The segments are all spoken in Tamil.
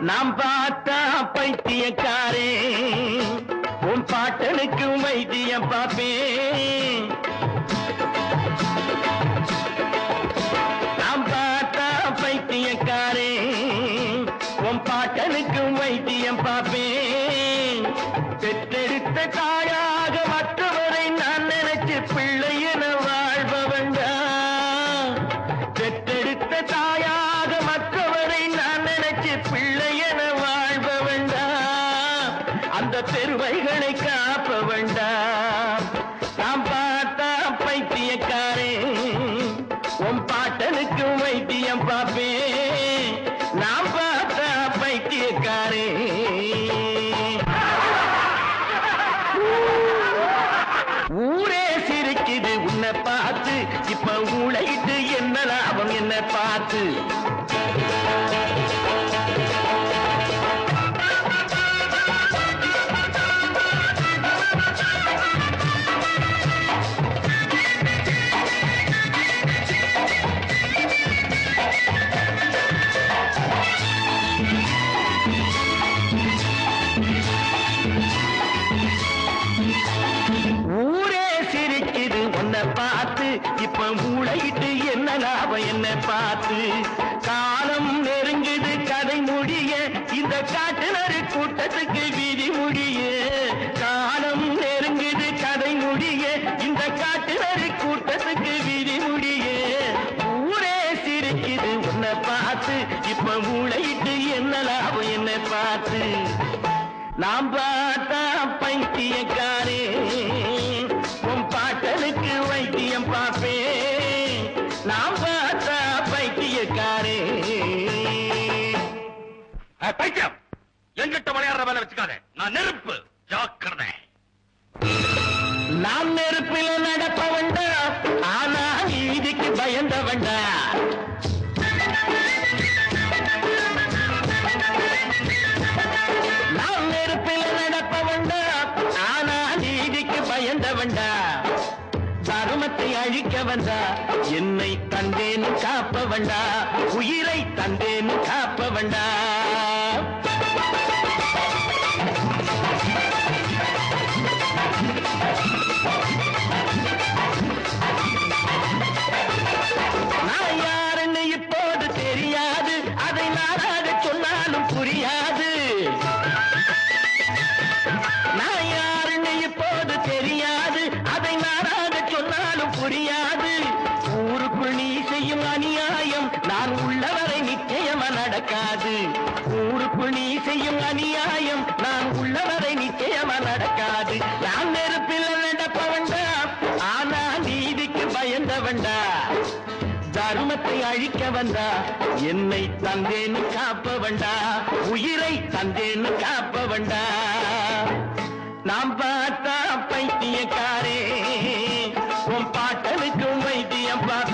நாம் பார்த்தா பைத்தியக்காரே உன் பாட்டனுக்கு வைத்தியம் பார்ப்பேன். நாம் பார்த்தா பைத்தியக்காரே உன் பாட்டனுக்கு வைத்தியம் பார்ப்பேன். பெற்றெடுத்த தாயாக மற்றவரை நான் நினைச்சு பிள்ளை அந்த பெருமைகளை காப்பவன்டா நாம் பார்த்தா பைத்தியக்காரே உன் பாட்டனுக்கு வைத்தியம் பார்ப்பேன். நாம் பார்த்தா பைத்தியக்காரே ஊரே சிரிக்குது உன்னை பார்த்து. இப்ப ஊழையிட்டு என்ன லாபம் என்ன பார்த்து. இந்த காட்டுநரு கூட்டத்துக்கு விதி முடிய. காலம் நெருங்குது கதை முடிய. இந்த காட்டுநரு கூட்டத்துக்கு விதி முடிய. ஊரே சிரிக்குது உன்னை பார்த்து. இப்ப மூளையிட்டு என்ன லாபம் என்ன பார்த்து. நாம் பார்த்தா பைத்தியக்காரே. பைத்தியம். எங்கிட்ட விளையாடுற வேலை வச்சுக்காத. நான் நெருப்பு. ஜாக்கிரதை. நாம் நெருப்பில் நடப்பவன்டா. ஆனா நீதிக்கு பயந்தவன்டா. நாம் நெருப்பில் நடப்பவன்டா. ஆனா நீதிக்கு பயந்தவன்டா. தர்மத்தை அழிக்க வந்தா என்னை தந்தேன்னு காப்பவன்டா. உயிரை தந்தேன்னு காப்பவன்டா நான் செய்யும் அநியாயம். நான் உள்ளவரை நிச்சயமா நடக்காது. நான் நெருப்பில் நடப்பவன்டா. ஆனா நீதிக்கு பயந்தவன்டா. தர்மத்தை அழிக்க வந்தா. என்னை தந்தேன்னு காப்பவன்டா. உயிரை தந்தேன்னு காப்பவன்டா. நாம் பார்த்தா பைத்தியக்காரே. உன் பாட்டனுக்கும் வைத்தியம் பார்த்த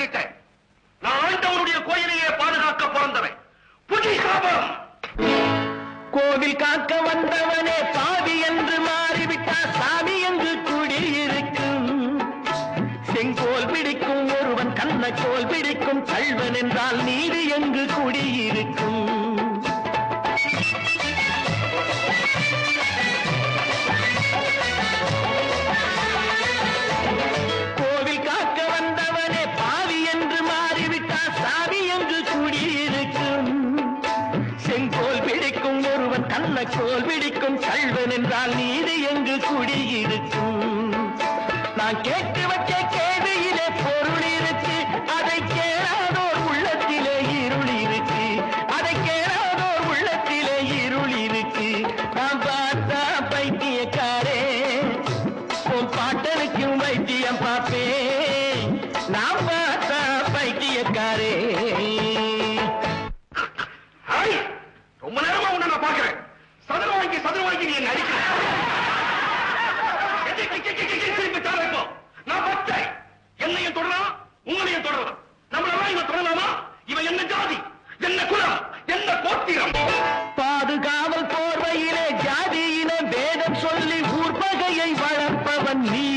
நீ நான் ஆண்டவனுடைய கோயிலையே பாதுகாக்க பிறந்தவன். புதி சாபம். கோவில் காக்க வந்தவனே பாவி என்று மாறிவிட்டா சாமி என்று குடியிருக்கும். செங்கோல் பிடிக்கும் ஒருவன் கண்ண கோல் பிடிக்கும் கல்வன் என்றால் நீதி எங்கு குடியிருக்கும்? ஒருவன் கண்ணக்கோல் பிடிக்கும் கல்வன் என்றால் நீதி எங்கு குடியிருக்கும்? நான் கேட்டு வச்ச கேள்வியிலே பொருள் இருக்கு. திருப்பி தார வைப்போம் நான் பச்சை. என்னையும் என்ன ஜாதி? என்ன குலம்? பாதுகாவல் போர்வையிலே ஜாதியின வளர்ப்பவன் நீ.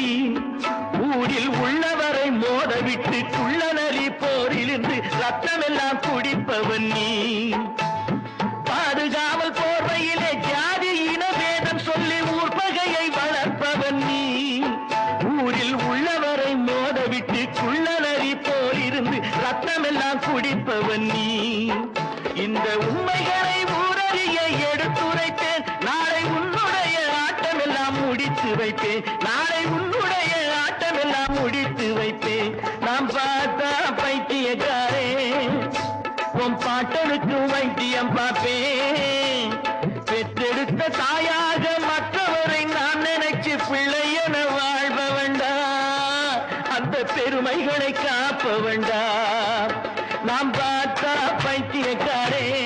ஊரில் உள்ளவரை மோதவிட்டு குள்ளநரி ரத்தமெல்லாம் குடிப்பவன் நீ. இந்த உண்மைகளை ஊரறிய எடுத்துரைத்தேன். நாளை உன்னுடைய ஆட்டமெல்லாம் முடித்து வைப்பேன். நாளை உன்னுடைய ஆட்டமெல்லாம் முடித்து வைப்பேன். நாம் பார்த்தா பைத்தியக்காரே. உன் பாட்டனுக்கு வைத்தியம் பார்ப்பேன். நாம் பார்த்தா பைத்தியக்காரே.